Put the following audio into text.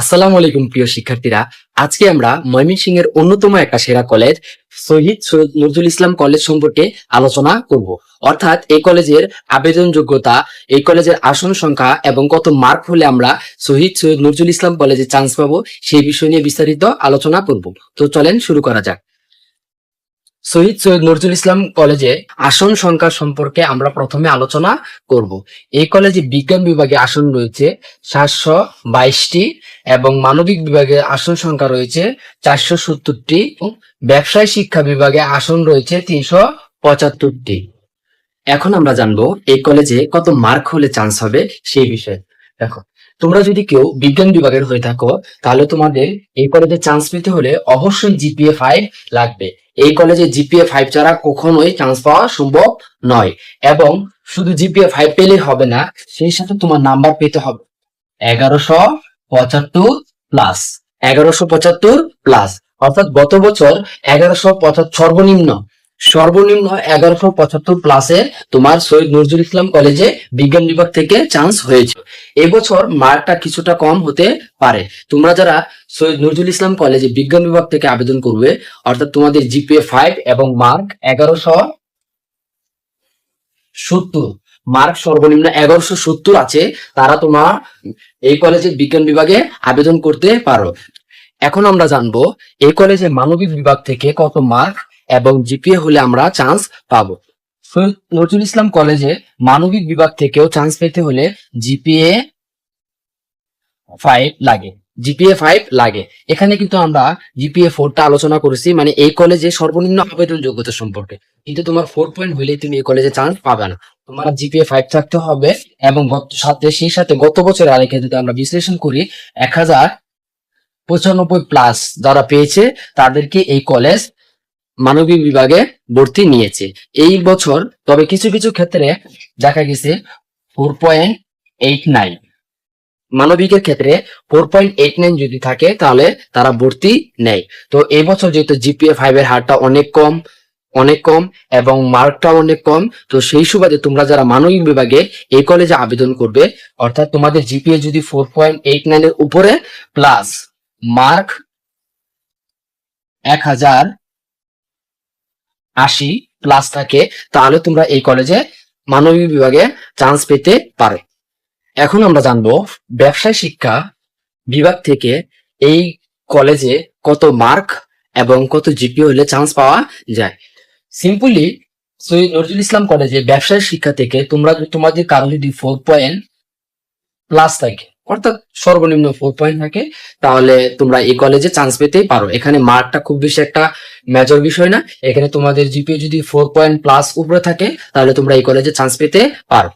আসসালামু আলাইকুম প্রিয় শিক্ষার্থীরা। আজকে আমরা ময়মনসিংহ এর অন্যতম একটা সেরা কলেজ, শহীদ সৈয়দ নজরুল ইসলাম কলেজ সম্পর্কে আলোচনা করব। অর্থাৎ এই কলেজের আবেদন যোগ্যতা এই কলেজের আসন সংখ্যা এবং কত মার্ক হলে আমরা শহীদ সৈয়দ নজরুল ইসলাম কলেজে চান্স পাবো সেই বিষয় নিয়ে বিস্তারিত আলোচনা করব। তো চলেন শুরু করা যাক। শহীদ সৈয়দ নজরুল ইসলাম কলেজে আসন সংখ্যা সম্পর্কে আমরা প্রথমে আলোচনা করব। এই কলেজে বিজ্ঞান বিভাগে আসন রয়েছে সাতশো বাইশটি এবং মানবিক বিভাগে আসন সংখ্যা রয়েছে চারশো সত্তরটি ব্যবসায় শিক্ষা বিভাগে আসন রয়েছে তিনশো পঁচাত্তরটি। এখন আমরা জানব এই কলেজে কত মার্ক হলে চান্স হবে সেই বিষয়ে। দেখো, তোমরা যদি কেউ বিজ্ঞান বিভাগের হয়ে থাকো, তাহলে তোমাদের এই কলেজে চান্স পেতে হলে অবশ্যই জিপিএ ফাইভ লাগবে। এই কলেজে জিপিএ ফাইভ ছাড়া কখনোই চান্স পাওয়া সম্ভব নয়। এবং শুধু জিপিএ ফাইভ পেলেই হবে না, সেই সাথে তোমার নাম্বার পেতে হবে। এগারোশো পঁচাত্তর প্লাস এগারোশো পঁচাত্তর প্লাস অর্থাৎ গত বছর এগারোশো পঁচাত্তর সর্বনিম্ন। সর্বনিম্ন এগারোশো পঁচাত্তর প্লাসে তোমার সৈয়দ নজরুল ইসলাম কলেজে বিজ্ঞান বিভাগ থেকে চান্স হয়েছে। এবছর মার্কটা কিছুটা কম হতে পারে। তোমরা যারা সৈয়দ নজরুল ইসলাম কলেজে বিজ্ঞান বিভাগ থেকে আবেদন করবে, অর্থাৎ তোমাদের জিপিএ ফাইভ এবং মার্ক এগারোশো সত্তর মার্ক সর্বনিম্ন এগারোশো সত্তর আছে, তারা তোমার এই কলেজের বিজ্ঞান বিভাগে আবেদন করতে পারো। এখন আমরা জানব, এই কলেজে মানবিক বিভাগ থেকে কত মার্ক এবং জিপিএ হলে আমরা চান্স পাবো। নজরুল ইসলাম কলেজে মানবিক বিভাগ থেকেও চান্স পেতে হলে জিপিএ ফাইভ লাগে। জিপিএ ফাইভ লাগে। এখানে কিন্তু আমরা জিপিএ ফোরটা আলোচনা করেছি মানে এই কলেজে সর্বনিম্ন আবেদন যোগ্যতা সম্পর্কে। কিন্তু তোমার ফোর পয়েন্ট হলে তুমি এই কলেজে চান্স পাবে না। তোমার জিপিএ ফাইভ থাকতে হবে এবং সাথে, সেই সাথে গত বছর আরেকে যদি আমরা বিশ্লেষণ করি, এক হাজার পঁচানব্বই প্লাস যারা পেয়েছে, তাদেরকে এই কলেজ মানবিক বিভাগে ভর্তি নিয়েছে। এই বছর তবে কিছু কিছু ক্ষেত্রে দেখা গেছে ফোর পয়েন্ট এইট নাইন মানবিকের ক্ষেত্রে ফোর পয়েন্ট এইট নাইন যদি থাকে, তাহলে তারা ভর্তি নেয়। তো এই বছর যেহেতু জিপিএ ফাইভ এর হারটা অনেক কম অনেক কম এবং মার্কটাও অনেক কম, তো সেই সুবাদে তোমরা যারা মানবিক বিভাগে এই কলেজে আবেদন করবে, অর্থাৎ তোমাদের জিপিএ যদি ফোর পয়েন্ট এইট নাইন এর উপরে প্লাস মার্ক এক হাজার আশি প্লাস থাকে, তাহলে তোমরা এই কলেজে মানবিক বিভাগে চান্স পেতে পারে। এখন আমরা জানব ব্যবসায় শিক্ষা বিভাগ থেকে এই কলেজে কত মার্ক এবং কত জিপি হলে চান্স পাওয়া যায়। সিম্পলি সৈয়দ নজরুল ইসলাম কলেজে ব্যবসায় শিক্ষা থেকে তোমরা তোমাদের কারও যদি ফোর পয়েন্ট প্লাস থাকে। অর্থাৎ সর্বনিম্ন ফোর পয়েন্ট থাকে, তাহলে তোমরা এই কলেজে চান্স পেতেই পারো। এখানে মার্কটা খুব বেশি একটা মেজর বিষয় না। এখানে তোমাদের জিপিএ যদি ফোর পয়েন্ট প্লাস উপরে থাকে, তাহলে তোমরা এই কলেজে চান্স পেতে পারো।